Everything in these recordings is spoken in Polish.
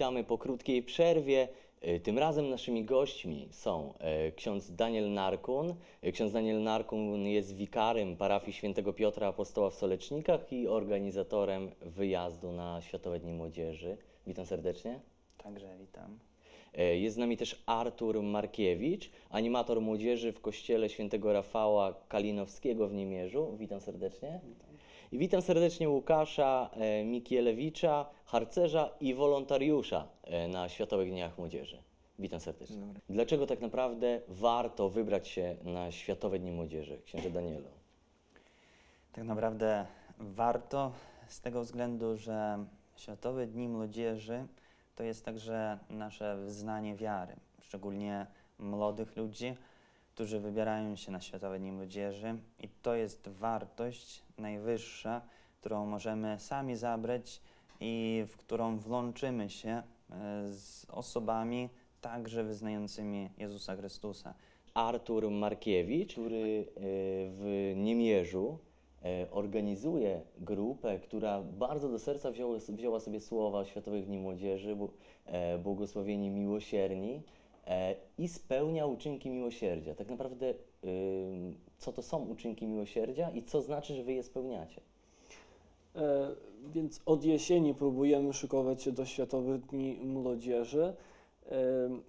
Witamy po krótkiej przerwie. E, Tym razem naszymi gośćmi są e, ksiądz Daniel Narkun. E, Ksiądz Daniel Narkun jest wikarym parafii świętego Piotra Apostoła w Solecznikach i organizatorem wyjazdu na Światowe Dni Młodzieży. Witam serdecznie. Także witam. Jest z nami też Artur Markiewicz, animator młodzieży w kościele świętego Rafała Kalinowskiego w Niemierzu. Witam serdecznie. I witam serdecznie Łukasza e, Mikielewicza, harcerza i wolontariusza e, na Światowych Dniach Młodzieży. Witam serdecznie. Dlaczego tak naprawdę warto wybrać się na Światowe Dni Młodzieży, księże Danielu? Tak naprawdę warto z tego względu, że Światowe Dni Młodzieży to jest także nasze wyznanie wiary, szczególnie młodych ludzi, którzy wybierają się na Światowe Dni Młodzieży i to jest wartość najwyższa, którą możemy sami zabrać i w którą włączymy się e, z osobami także wyznającymi Jezusa Chrystusa. Artur Markiewicz, który e, w Niemierzu e, organizuje grupę, która bardzo do serca wzięła, wzięła sobie słowa Światowych Dni Młodzieży, błogosławieni miłosierni i spełnia uczynki miłosierdzia. Tak naprawdę co to są uczynki miłosierdzia i co znaczy, że wy je spełniacie? E, Więc od jesieni próbujemy szykować się do Światowych Dni Młodzieży, e,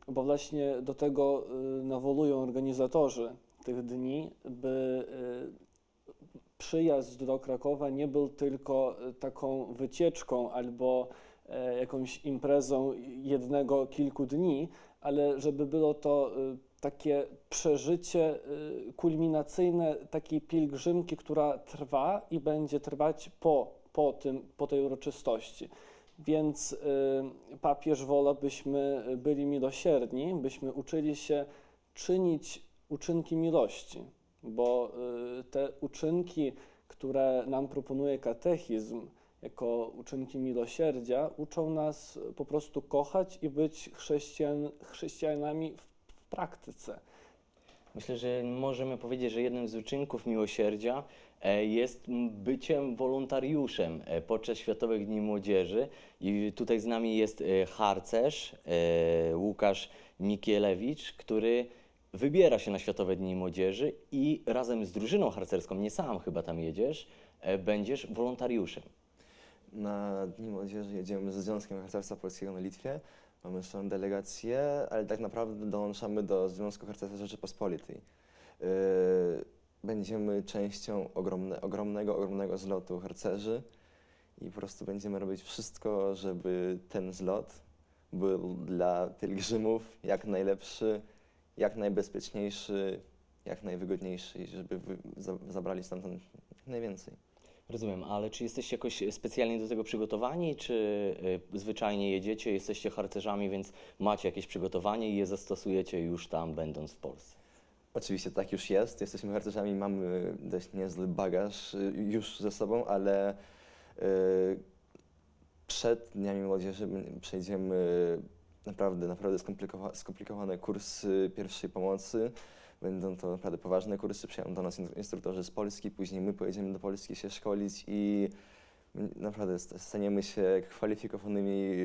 bo właśnie do tego e, nawołują organizatorzy tych dni, by e, przyjazd do Krakowa nie był tylko e, taką wycieczką albo e, jakąś imprezą jednego, kilku dni, ale żeby było to e, takie przeżycie y, kulminacyjne takiej pielgrzymki, która trwa i będzie trwać po, po, tym, po tej uroczystości. Więc y, papież wola, byśmy byli miłosierni, byśmy uczyli się czynić uczynki miłości, bo y, te uczynki, które nam proponuje katechizm, jako uczynki miłosierdzia, uczą nas po prostu kochać i być chrześcijan, chrześcijanami w, w praktyce. Myślę, że możemy powiedzieć, że jednym z uczynków miłosierdzia e, jest byciem wolontariuszem e, podczas Światowych Dni Młodzieży. I tutaj z nami jest e, harcerz Łukasz Mikielewicz, który wybiera się na Światowe Dni Młodzieży i razem z drużyną harcerską, nie sam chyba tam jedziesz, będziesz wolontariuszem. Na Dni Młodzieży jedziemy ze Związkiem Harcerstwa Polskiego na Litwie. Mamy swoją delegację, ale tak naprawdę dołączamy do Związku Harcerstwa Rzeczypospolitej. Yy, Będziemy częścią ogromne, ogromnego, ogromnego zlotu harcerzy i po prostu będziemy robić wszystko, żeby ten zlot był dla pielgrzymów jak najlepszy, jak najbezpieczniejszy, jak najwygodniejszy i żeby zabrali stamtąd jak najwięcej. Rozumiem, ale czy jesteście jakoś specjalnie do tego przygotowani, czy y, zwyczajnie jedziecie, jesteście harcerzami, więc macie jakieś przygotowanie i je zastosujecie już tam, będąc w Polsce? Oczywiście tak już jest. Jesteśmy harcerzami, mamy dość niezły bagaż y, już ze sobą, ale y, przed Dniami Młodzieży my przejdziemy naprawdę, naprawdę skomplikowa- skomplikowane kursy pierwszej pomocy. Będą to naprawdę poważne kursy, przyjadą do nas in- instruktorzy z Polski, później my pojedziemy do Polski się szkolić i naprawdę st- staniemy się kwalifikowanymi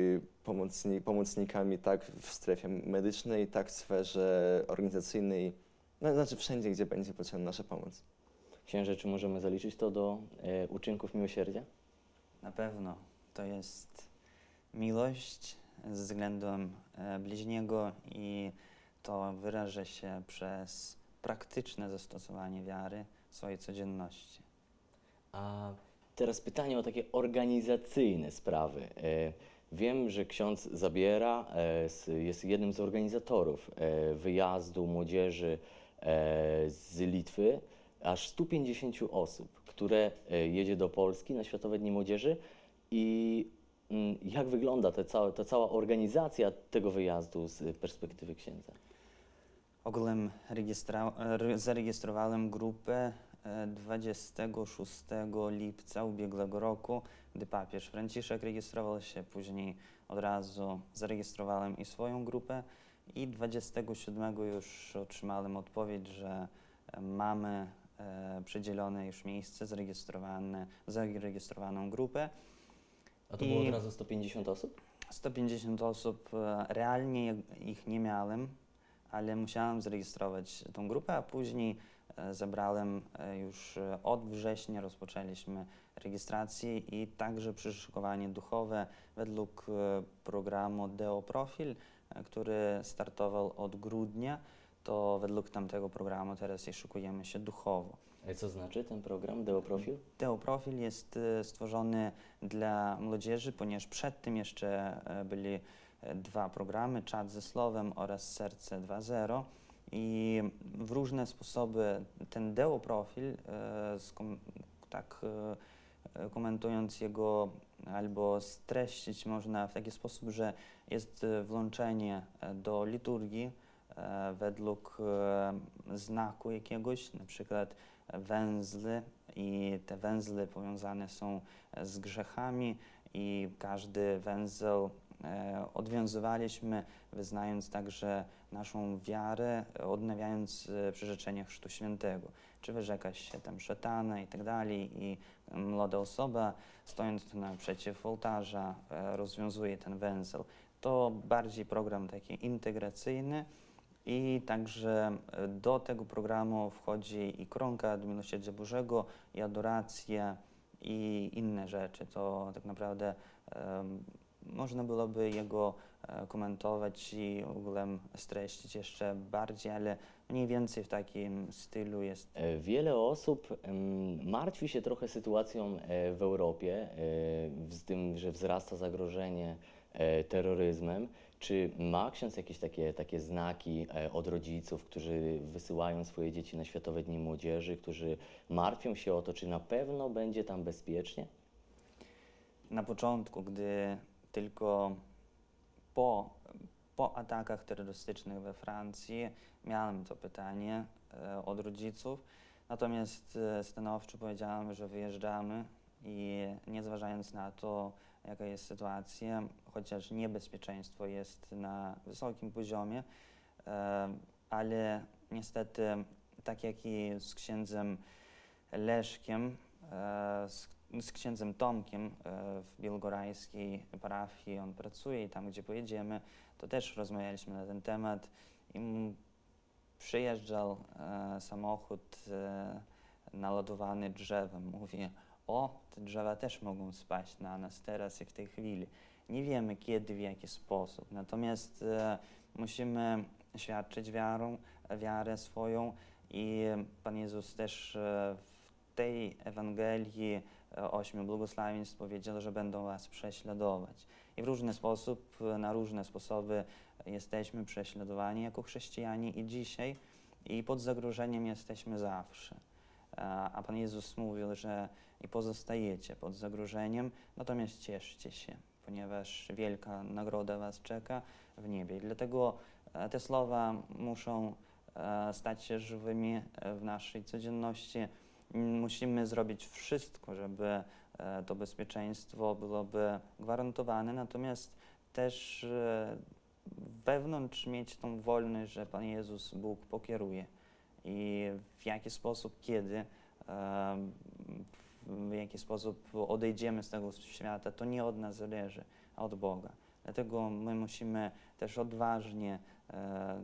pomocni- pomocnikami tak w strefie medycznej, tak w sferze organizacyjnej, no, znaczy wszędzie, gdzie będzie potrzebna nasza pomoc. Księże, czy możemy zaliczyć to do e, uczynków miłosierdzia? Na pewno to jest miłość względem e, bliźniego i to wyraża się przez praktyczne zastosowanie wiary w swojej codzienności. A teraz pytanie o takie organizacyjne sprawy. E, Wiem, że ksiądz zabiera, e, jest jednym z organizatorów e, wyjazdu młodzieży z Litwy, aż 150 osób, które jedzie do Polski na Światowe Dni Młodzieży. I mm, jak wygląda ta cała, ta cała organizacja tego wyjazdu z perspektywy księdza? Re- zarejestrowałem grupę e, 26 lipca ubiegłego roku, gdy papież Franciszek rejestrował się, później od razu zarejestrowałem i swoją grupę i 27 już otrzymałem odpowiedź, że e, mamy e, przydzielone już miejsce, zarejestrowane, zarejestrowaną grupę. A to było I- od razu 150 osób? 150 osób, e, realnie ich nie miałem, ale musiałem zarejestrować tą grupę, a później e, zabrałem e, już e, od września rozpoczęliśmy rejestrację i także przyszykowanie duchowe według programu Deo Profil, który startował od grudnia, to według tamtego programu teraz szykujemy się duchowo. E, Co znaczy ten program Deoprofil? Teo Profil jest stworzony dla młodzieży, ponieważ przed tym jeszcze byli dwa programy, Czat ze Słowem oraz Serce 2.0 i w różne sposoby ten Deo Profil, e, tak e, e, komentując jego albo streścić można w taki sposób, że jest włączenie do liturgii według znaku jakiegoś, na przykład węzły i te węzły powiązane są z grzechami i każdy węzeł odwiązywaliśmy, wyznając także naszą wiarę, e, odnawiając e, przyrzeczenie Chrztu Świętego. Czy wyrzeka się tam szatana i tak dalej i młoda osoba stojąc naprzeciw ołtarza e, rozwiązuje ten węzeł. To bardziej program taki integracyjny, i także e, do tego programu wchodzi i kronka do Miłosierdzia Bożego, i adoracja, i inne rzeczy. To tak naprawdę em, można byłoby jego e, komentować i w ogóle streścić jeszcze bardziej, ale mniej więcej w takim stylu jest. E, Wiele osób martwi się trochę sytuacją e, w Europie, z tym, że wzrasta zagrożenie terroryzmem. Czy ma ksiądz jakieś takie, takie znaki od rodziców, którzy wysyłają swoje dzieci na Światowe Dni Młodzieży, którzy martwią się o to, czy na pewno będzie tam bezpiecznie? Na początku, gdy tylko po, po atakach terrorystycznych we Francji. Miałem to pytanie e, od rodziców, natomiast e, stanowczo powiedziałem, że wyjeżdżamy i nie zważając na to, jaka jest sytuacja, chociaż niebezpieczeństwo jest na wysokim poziomie, e, ale niestety, tak jak i z księdzem Leszkiem, z, z księdzem Tomkiem e, w bielgorajskiej parafii, on pracuje i tam, gdzie pojedziemy, to też rozmawialiśmy na ten temat i przyjeżdżał e, samochód e, naładowany drzewem. Mówi, o, te drzewa też mogą spaść na nas teraz i w tej chwili. Nie wiemy kiedy, w jaki sposób, natomiast musimy świadczyć wiarą, wiarę swoją i Pan Jezus też w tej Ewangelii ośmiu błogosławieństw powiedział, że będą was prześladować. I w różny sposób, na różne sposoby jesteśmy prześladowani jako chrześcijanie i dzisiaj i pod zagrożeniem jesteśmy zawsze. A Pan Jezus mówił, że i pozostajecie pod zagrożeniem, natomiast cieszcie się, ponieważ wielka nagroda was czeka w niebie. I dlatego e, te słowa muszą e, stać się żywymi e, w naszej codzienności. Musimy zrobić wszystko, żeby e, to bezpieczeństwo byłoby gwarantowane, natomiast też e, wewnątrz mieć tą wolność, że Pan Jezus, Bóg pokieruje i w jaki sposób, kiedy, e, w jaki sposób odejdziemy z tego świata, to nie od nas zależy, a od Boga. Dlatego my musimy też odważnie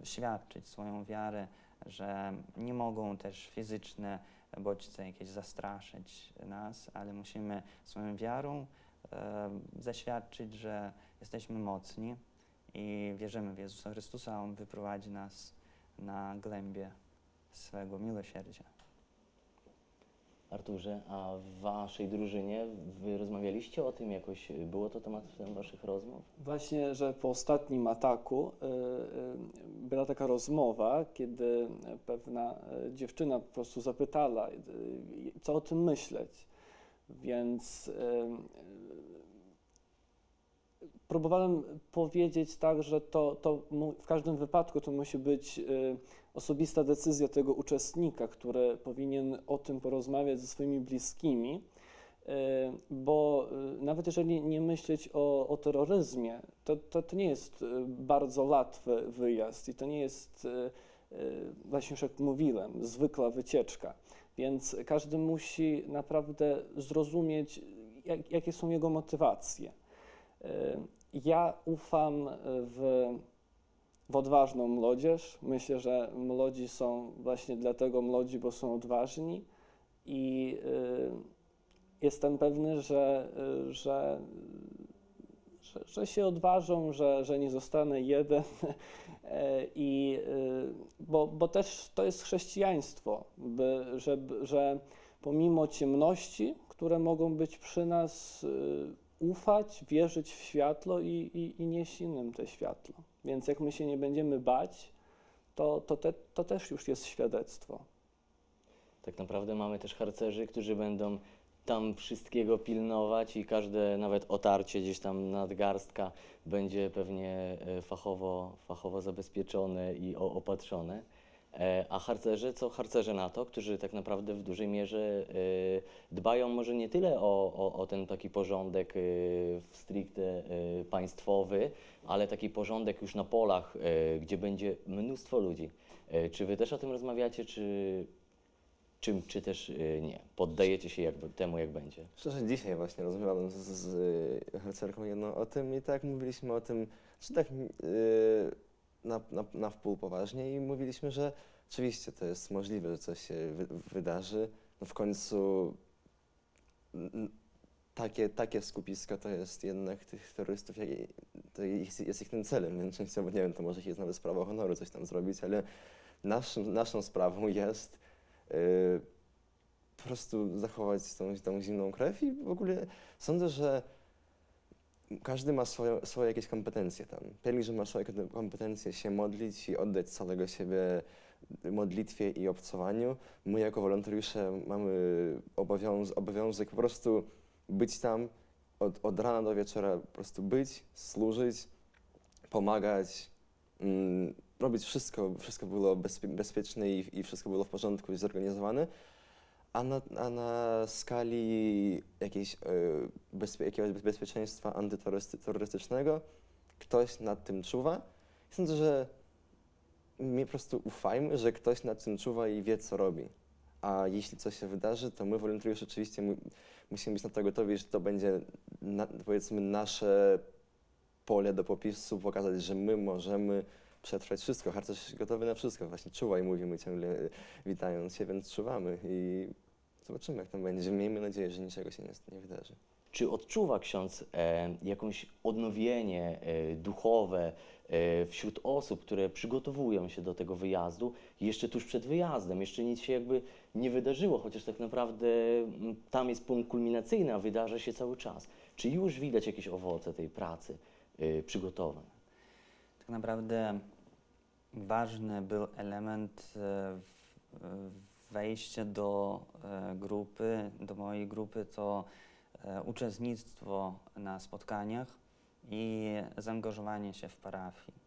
świadczyć swoją wiarę, że nie mogą też fizyczne bodźce jakieś zastraszyć nas, ale musimy swoją wiarą e, zaświadczyć, że jesteśmy mocni i wierzymy w Jezusa Chrystusa, a On wyprowadzi nas na głębie swego miłosierdzia. Arturze, a w waszej drużynie wy rozmawialiście o tym jakoś? Było to tematem waszych rozmów? Właśnie, że po ostatnim ataku y, y, była taka rozmowa, kiedy pewna y, dziewczyna po prostu zapytała, co o tym myśleć. Więc próbowałem powiedzieć tak, że to, to w każdym wypadku to musi być y, osobista decyzja tego uczestnika, który powinien o tym porozmawiać ze swoimi bliskimi. E, bo e, nawet jeżeli nie myśleć o, o terroryzmie, to, to, to nie jest bardzo łatwy wyjazd i to nie jest, właśnie już jak mówiłem, zwykła wycieczka. Więc każdy musi naprawdę zrozumieć, jak, jakie są jego motywacje. E, Ja ufam w, w odważną młodzież. Myślę, że młodzi są właśnie dlatego młodzi, bo są odważni i y, jestem pewny, że, y, że, że, że się odważą, że, że nie zostanę jeden. I, y, bo, bo też to jest chrześcijaństwo, by, żeby, że pomimo ciemności, które mogą być przy nas, y, ufać, wierzyć w światło i, i, i nieść innym te światło. Więc jak my się nie będziemy bać, to, to, te, to też już jest świadectwo. Tak naprawdę mamy też harcerzy, którzy będą tam wszystkiego pilnować i każde nawet otarcie gdzieś tam nadgarstka będzie pewnie e, fachowo, fachowo zabezpieczone i opatrzone. E, A harcerze, co harcerze NATO, którzy tak naprawdę w dużej mierze e, dbają może nie tyle o, o, o ten taki porządek e, stricte państwowy, ale taki porządek już na polach, gdzie będzie mnóstwo ludzi. Czy wy też o tym rozmawiacie, czy, czy, czy też nie? Poddajecie się jakby temu, jak będzie? Szczerze, dzisiaj właśnie rozmawiałem z, z, harcerką jedną o tym i tak mówiliśmy o tym, czy tak yy, na, na, na wpół poważnie i mówiliśmy, że oczywiście to jest możliwe, że coś się wy, wydarzy. No w końcu takie, takie skupisko to jest jednak tych terrorystów, to jest, jest ich tym celem, więc częściowo, nie wiem, to może jest nawet sprawa honoru coś tam zrobić, ale naszym, naszą sprawą jest yy, po prostu zachować tą, tą zimną krew i w ogóle sądzę, że każdy ma swoje, swoje jakieś kompetencje tam. Pielgrzym ma swoje kompetencje się modlić i oddać całego siebie modlitwie i obcowaniu. My jako wolontariusze mamy obowiąz obowiązek po prostu być tam od, od rana do wieczora, po prostu być, służyć, pomagać, mm, robić wszystko, wszystko było bezpie bezpieczne i, i wszystko było w porządku i zorganizowane. A na, a na skali jakiejś, e, bezpie, jakiegoś bezpieczeństwa antyterrorystycznego ktoś nad tym czuwa. I Sądzę, że my po prostu ufajmy, że ktoś nad tym czuwa i wie, co robi. A jeśli coś się wydarzy, to my, wolontariusze, oczywiście mu, musimy być na to gotowi, że to będzie, na, powiedzmy, nasze pole do popisu, pokazać, że my możemy przetrwać wszystko. Harcerz jest gotowy na wszystko. Właśnie czuwaj, mówimy ciągle, e, witając się, więc czuwamy i zobaczymy, jak tam będzie. Miejmy nadzieję, że niczego się nie, nie wydarzy. Czy odczuwa ksiądz e, jakąś odnowienie e, duchowe e, wśród osób, które przygotowują się do tego wyjazdu jeszcze tuż przed wyjazdem? Jeszcze nic się jakby nie wydarzyło, chociaż tak naprawdę mm, tam jest punkt kulminacyjny, a wydarza się cały czas. Czy już widać jakieś owoce tej pracy e, przygotowań? Tak naprawdę ważny był element e, w- w- wejście do e, grupy, do mojej grupy, to e, uczestnictwo na spotkaniach i zaangażowanie się w parafii,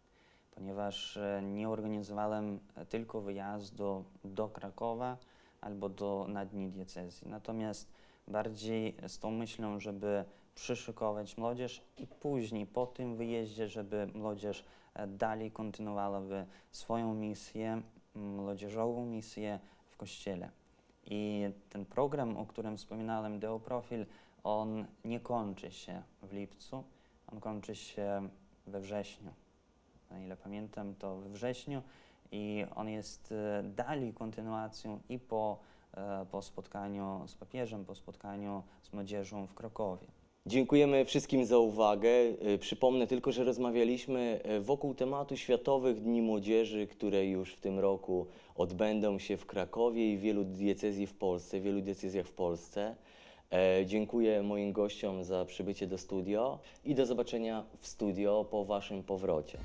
ponieważ nie organizowałem tylko wyjazdu do Krakowa albo do na dni diecezji. Natomiast bardziej z tą myślą, żeby przyszykować młodzież i później po tym wyjeździe, żeby młodzież e, dalej kontynuowałaby swoją misję, młodzieżową misję w Kościele. I ten program, o którym wspominałem, Deoprofil, on nie kończy się w lipcu, on kończy się we wrześniu. Na ile pamiętam, to we wrześniu i on jest e, dalej kontynuacją i po, e, po spotkaniu z papieżem, po spotkaniu z młodzieżą w Krakowie. Dziękujemy wszystkim za uwagę. E, Przypomnę tylko, że rozmawialiśmy e, wokół tematu Światowych Dni Młodzieży, które już w tym roku odbędą się w Krakowie i wielu diecezji w Polsce, wielu diecezjach w Polsce. E, Dziękuję moim gościom za przybycie do studio i do zobaczenia w studio po Waszym powrocie.